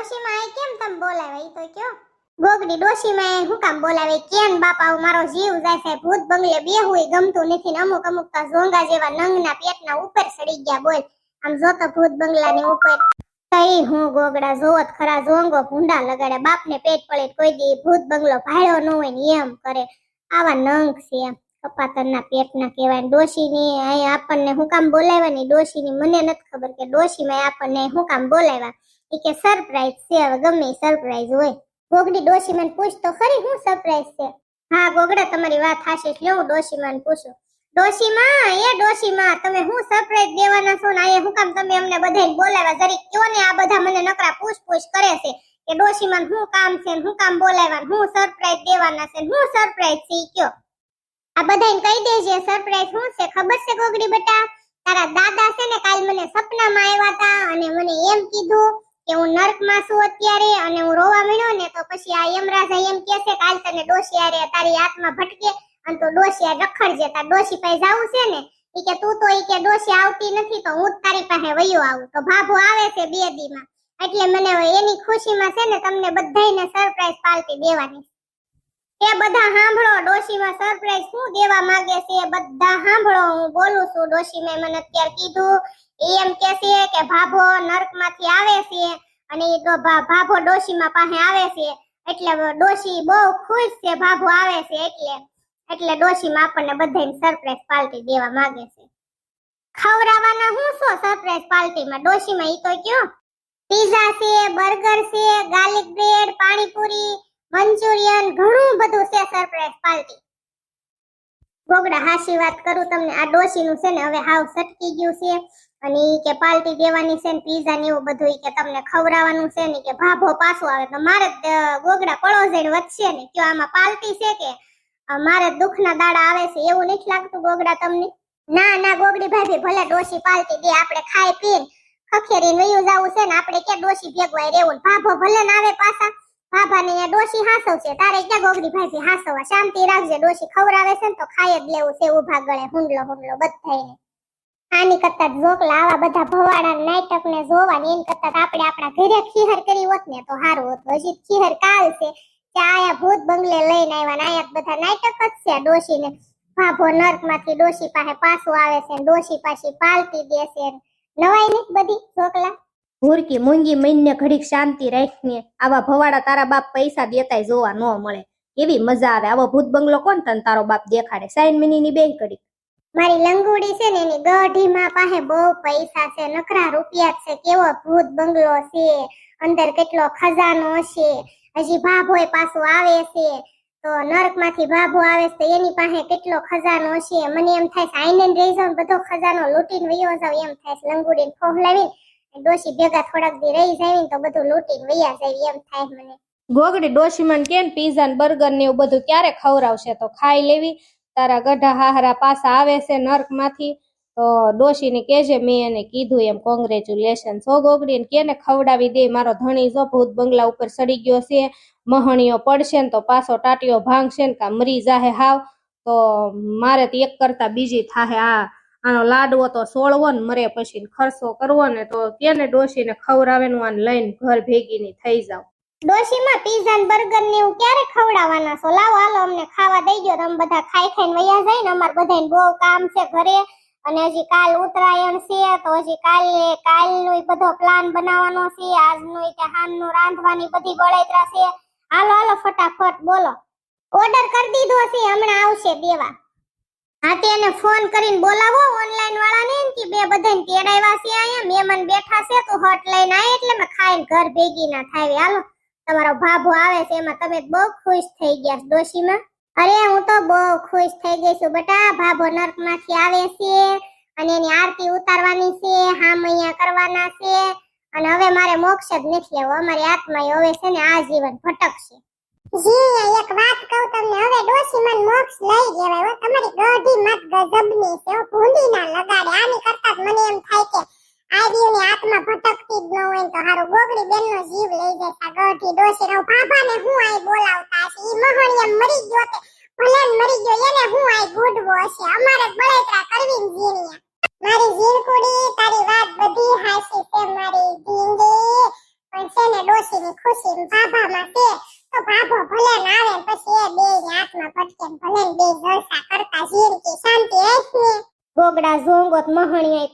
ડોશીમાં આ કેમ તમ બોલાવે? ઈ તો કયો. ગોગડી ડોશીમાં હું કામ બોલાવે? કેન બાપા મારો જીવ જાય છે ભૂત બંગલે બેહું ગમતું નથી ને અમુક અમુક તો ઝોંગા જેવા નંગના પેટના ઉપર સડી ગયા બોલ. આમ જોતો ભૂત બંગલાની ઉપર. તઈ હું ગોગડા જોવત ખરા ઝોંગો ભૂંડા લગાડે બાપને પેટ પડે કોઈ દી ભૂત બંગલો ભાડ્યો ન હોય ને એમ કરે. આવા નંગ છે એમ. કપાતરના પેટના કહેવાય. ડોશીની અહીં આપણને હું કામ બોલાવ્યા ની? મને નથી ખબર કે ડોશીમાં આપણને હું કામ બોલાવ્યા. ઈ કે સરપ્રાઈઝ છે ગમે સરપ્રાઈઝ હોય. ગોગડી ડોશીમાન પૂછ, તો ખરી હું સરપ્રાઈઝ છે? હા, ગોગડા, તમારી વાત હાશે એટલે હું ડોશીમાન પૂછું. ડોશીમાં, એ ડોશીમાં, તમે હું સરપ્રાઈઝ દેવાના છો ને આ હું કામ તમે અમને બધાને બોલાવ્યા? જરી કયો ને આ બધા મને નકરા પૂછ પૂછ કરે છે કે ડોશીમાન હું કામ છે ને હું કામ બોલાવ્યા હું સરપ્રાઈઝ દેવાના છે હું સરપ્રાઈઝ છે કયો? આ બધાને કહી દેજે સરપ્રાઈઝ શું છે? ખબર છે ગોગડી બેટા? તારા દાદા છે ને કાલ મને સપનામાં આવ્યા હતા અને મને એમ કીધું કે હું નર્કમાં છું અત્યારે અને હું રોવા મળ્યો ને તો પછી આ યમરાજા એમ કહે છે કાલ તને ડોશી આરે તારી આત્મા ભટકે અને તું ડોશી આ રખડજે તાર ડોશી પાસે જાવું છે ને, ઈ કે તું તો ઈ કે ડોશી આવતી નથી તો હું તારી પાસે વયો આવું. તો ભાભો આવે છે બે દીમાં એટલે મને એની ખુશીમાં છે ને તમને બધાને સરપ્રાઈઝ પાર્ટી દેવાની એ બધા સાંભળો ડોશીમાં સરપ્રાઈઝ શું દેવા માંગે છે એ બધા સાંભળો હું બોલું છું ડોશીમે મને અત્યારે કીધું, એ એમ કે છે કે ભાભો નર્કમાંથી આવે છે અને એ તો ભાભો ડોશીમાં પાસે આવે છે. એટલે ડોશી બહુ ખુશ છે, ભાભો આવે છે એટલે. એટલે ડોશીમાં આપણને બધાને સરપ્રાઈઝ પાર્ટી દેવા માંગે છે. ખવડાવવાના હું શું સરપ્રાઈઝ પાર્ટીમાં ડોશીમાં ઈ તો કયો? પીઝા છે, બર્ગર છે ગાર્લિક બ્રેડ પાણીપુરી મંચુરિયન ઘણું બધું છે સરપ્રાઈઝ પાર્ટી. ગોગડા હાશી વાત કરું તમને, આ ડોશીનું છે ને, હવે હાવ સટકી ગયું છે. અને ઈ કે પાર્ટી દેવાની છે ને પીઝા ને એવું બધું કે તમને ખવડાવવાનું છે ને કે ભાભો પાછો આવે. તો મારે ગોગડા પડોજણ વધશે ને, કયો આમાં પાર્ટી છે કે? મારે દુઃખના દાડા આવે છે, એવું નથી લાગતું ગોગડા તમને? ના ના ગોગડી ભાભી, ભલે ડોશી પાર્ટી દે, આપણે ખાઈ પીને ખખેરીને વયું જવું છે ને, આપણે કે ડોશી ભેગવાય રહેવું ભાભો ભલે ને આવે પાછા ભાભા ને ડોશી હાસવ છે. તારે ક્યાં ગોગડી ભાભી હાસવા શાંતિ રાખજે, ડોશી ખવડાવે છે ને તો ખાઈ જ લેવું છે ઊભા ગળે, હુંડલો હુંડલો બધાયને. આની કરતા જોકલા આવા બધા ભવાડા નાટક ને જોવા ને એની કરતા આપણે આપણા ઘરે ખીહર કરી હોત ને તો સારું હોત. હજી ખીહર કાલ છે. કે આયા ભૂત બંગલે લઈને આવ્યા ને આયા બધા નાટક જ છે ડોશી ને ભાભો નર્કમાંથી ડોશી પાસે પાછું આવે છે ને ડોશી પાછી પાલતી દે છે ને. નવાઈ નથી બધી જોકલા ભૂરકી મૂંગી મહિને ઘડીક શાંતિ રાખીને આવા ભવાડા તારા બાપ પૈસા દેતાય જોવા ન મળે. કેવી મજા આવે. આવો ભૂત બંગલો કોણ તને તારો બાપ દેખાડે? સાઈન મિની ની બે ઘડી મારી લંગુડી છે ને એની ગઢીમાં પાસે બહુ પૈસા છે. નકરા રૂપિયા છે. કેવો ભૂત બંગલો છે. અંદર કેટલો ખજાનો છે હજી ભાભો પાછું આવે છે. તો નર્કમાંથી ભાભો આવે છે એની પાસે કેટલો ખજાનો છે મને એમ થાય છે, આઈને ને રહી જાઉં બધો ખજાનો લૂંટીને વયો જાવ. એમ થાય લંગુડીને ફોહલાવીને ડોશી ભેગા થોડાક દી રહી જાય તો બધું લૂંટીને વૈયા જાય, એમ થાય મને. ગોગડી ડોશીમાં કેમ પીઝા ને બર્ગર ને એવું બધું ક્યારે ખવડાવશે? તો ખાઈ લેવી. તારા ગઢા હાહરા પાસા આવે છે નર્કમાંથી તો ડોશીને કેજે મેં એને કીધું એમ કોંગ્રેચ્યુલેશન સો ગોગડી ને કેને ખવડાવી દે? મારો ધણી જો ભૂત બંગલા ઉપર સડી ગયો છે, મહણીઓ પડશે ને તો પાછો ટાટીઓ ભાંગશે ને કા મરી જાહે હાવ. તો મારે તો એક કરતા બીજી થાહે આ આનો લાડવો તો સોળવો ને મરે પછી ખર્ચો કરવો ને તો કેને ડોશીને ખવડાવેનું આને લઈને ઘર ભેગીની થઈ જાવ ડોશીમાં પીઝા ને બર્ગર ને એવું ક્યારે ખવડાવવાના છો? લાવો, હાલો, અમને ખાવા દઈ ગયો તમે બધા ખાઈ ખાઈને વયા જાય ને અમાર બધાને બહુ કામ છે ઘરે. અને હજી કાલ ઉત્તરાયણ છે, તો હજી કાલે, કાલનો બધો પ્લાન બનાવવાનો છે, આજનો કે હાનનું રાંધવાની બધી બળતરા છે. હાલો હાલો, ફટાફટ બોલો. ઓર્ડર કરી દીધો છે, હમણાં આવશે, દેવા. હા એને ફોન કરીને બોલાવો ઓનલાઈન વાળાને કે બે બધાને તેડાવ્યા છે અહીંયા, મહેમાન બેઠા છે, તો હોટ લઈને આય એટલે મેં ખાઈને ઘર ભેગી ના થાય. હાલો, તમારો ભાભો આવે છે, એમાં તમે બહુ ખુશ થઈ ગયા ડોશીમાં. અરે, હું તો બહુ ખુશ થઈ ગઈ છું, બેટા ભાભો નર્કમાંથી આવે છે અને એની આરતી ઉતારવાની છે હામૈયા કરવાના છે, અને હવે મારે મોક્ષ જ નથી લેવો અમારી આત્મા હવે છે ને આ જીવન ભટકશે. જી એક વાત કહું ના લગાડે. આની કરતા તારી વાત બધી હાસી છે, મારી જીંગી પણ ખુશી ભાભામાં છે.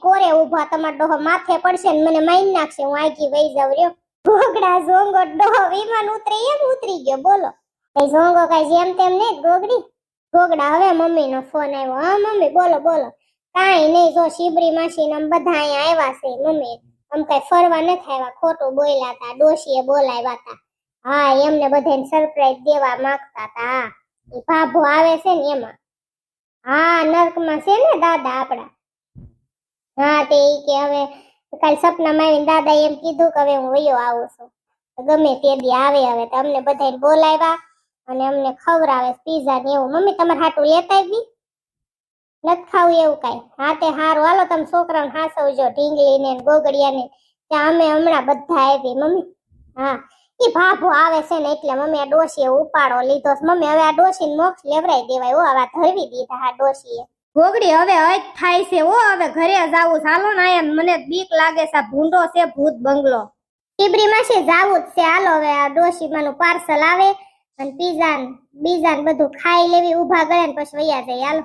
કોરે ઊભા, તમાર ડોહો માથે પડશે મને મારી નાખશે, હું આગી વઈ જાવ રહ્યો. ગોગડા ઝોંગો ડોહો વિમાન ઉતરે, એમ ઉતરી ગયો, બોલો. એ ઝોંગો કઈ જેમ તેમ નહીં ગોગડી. ગોગડા હવે મમ્મી નો ફોન આવ્યો હા, મમ્મી, બોલો બોલો. કાંઈ નહીં જો શિબરી માસી ને બધા અહીંયા આવ્યા છે, મમ્મી. આમ કઈ ફરવા નથી આવ્યા ખોટું બોલ્યા હતા ડોશીએ બોલાવ્યા હતા હા, એમને બધાને સરપ્રાઈઝ દેવા માંગતા હતા. એ ભાભો આવે છે ને એમાં. હા, નર્કમાં છે ને દાદા આપણા. હા, તે ઈ કે હવે કાલ સપનામાં આવીને દાદા એમ કીધું કે હવે હું વયો આવું છું. ગમે તે દી આવે હવે અમને બધાને બોલાવ્યા અને અમને ખવડાવે પીઝા ને એવું. મમ્મી, તમારે હાટું લેતા આવી નથી ખાવું એવું કાંઈ? હા, તે હારું. હાલો, તમે છોકરાને હાસવજો. ઢીંગલી ને ગોગડિયા ને ત્યાં અમે હમણાં બધા આવી મમ્મી, હા. ઈ ભાભો આવે છે ને એટલે મમ્મી આ ડોશીએ ઉપાડો લીધો છે. મમ્મી હવે આ ડોશીને મોક્ષ લેવરાઈ દેવાય. ઓ આવા ધરવી દીધા આ ડોશીએ. ગોગડી હવે અજ થાય છે. ઓ હવે ઘરે જાવું ચાલો ને આયા મને બીક લાગે છે. ભૂંડો છે ભૂત બંગલો. ટીબરી માસી જાવું જ છે. હાલો હવે આ ડોશી માનું પાર્સલ આવે અને પીઝા બીજા બધું ખાઈ લેવી ઊભા કરે ને પછી વૈયા જાય. હાલો.